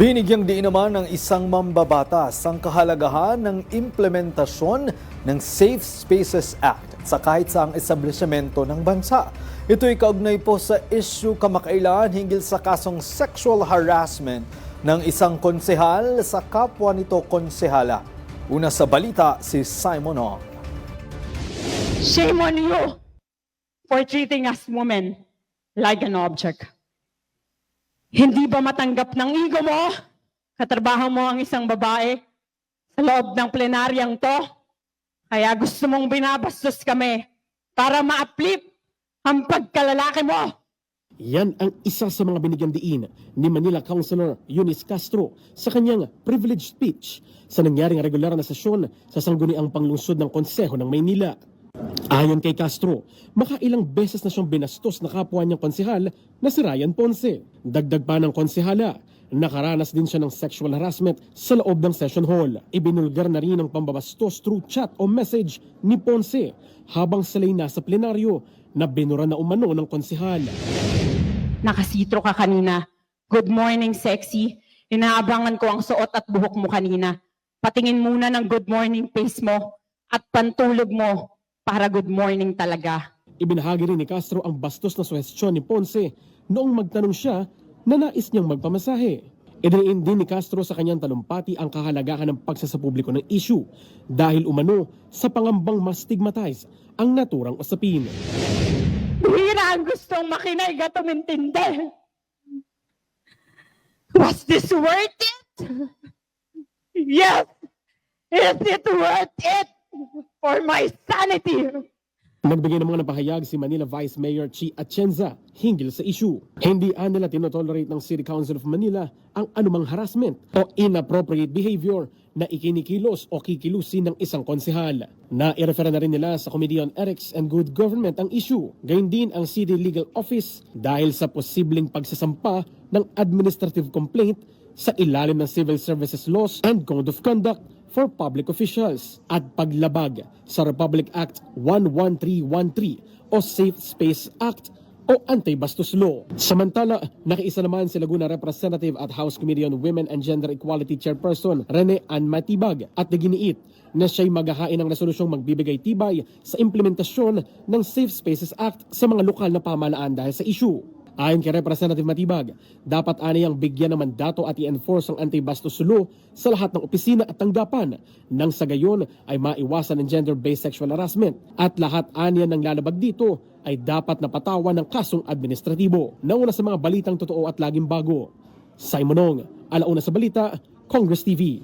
Binigyang diin naman ng isang mambabatas ang kahalagahan ng implementasyon ng Safe Spaces Act sa kahit saang establishmento ng bansa. Ito'y kaugnay po sa issue kamakailan hinggil sa kasong sexual harassment ng isang konsehal sa kapwa nito konsehala. Una sa balita, si Simon Ong. Shame on you for treating us women like an object. Hindi ba matanggap ng ego mo? Katrabaho mo ang isang babae sa loob ng plenaryang to? Kaya gusto mong binabastos kami para ma-uplift ang pagkalalaki mo. Yan ang isa sa mga binigyan diin ni Manila Councilor Eunice Castro sa kanyang privileged speech sa nangyaring regular na sesyon sa sangguniang panglungsod ng Konseho ng Maynila. Ayon kay Castro, makailang beses na siyang binastos na kapwa niyang konsehal na si Ryan Ponce. Dagdag pa ng konsehala, nakaranas din siya ng sexual harassment sa loob ng session hall. Ibinulgar na rin ang pambabastos through chat o message ni Ponce habang sila'y nasa plenaryo na binura na umano ng konsehal. Nakasitro ka kanina. Good morning, sexy. Inaabangan ko ang suot at buhok mo kanina. Patingin muna ng good morning face mo at pantulog mo para good morning talaga. Ibinahagi rin ni Castro ang bastos na suhestyon ni Ponce noong magtanong siya na nais niyang magpamasahe. Idiniin din ni Castro sa kanyang talumpati ang kahalagahan ng pagsasapubliko ng issue dahil umano sa pangambang mas stigmatize ang naturang usapin. Bihira ang gustong makinig at umintindi. Was this worth it? Yes! Is it worth it? For my sanity? Nagbigay ng mga napahayag si Manila Vice Mayor Chi Atienza hinggil sa issue. Hindi nila tinotolerate ng City Council of Manila ang anumang harassment o inappropriate behavior na ikinikilos o kikilusin ng isang konsehal. Na-irefera na rin nila sa Committee on Ethics and Good Government ang issue. Gayun din ang City Legal Office dahil sa posibleng pagsasampa ng administrative complaint sa ilalim ng Civil Services Laws and Code of Conduct for public officials at paglabag sa Republic Act 11313 o Safe Space Act o Anti-Bastos Law. Samantala, nakiisa naman si Laguna Representative at House Committee on Women and Gender Equality Chairperson Rene Ann Matibag at naginiit na siya'y maghahain ng resolusyong magbibigay tibay sa implementasyon ng Safe Spaces Act sa mga lokal na pamahalaan dahil sa issue. Ayon kay Representative Matibag, dapat aniyang bigyan ng mandato at i-enforce ang anti-bastos law sa lahat ng opisina at tanggapan nang sa gayon ay maiwasan ang gender-based sexual harassment at lahat aniya ng lalabag dito ay dapat napatawan ng kasong administratibo. Nauna sa mga balitang totoo at laging bago. Simonong, alauna sa balita, Congress TV.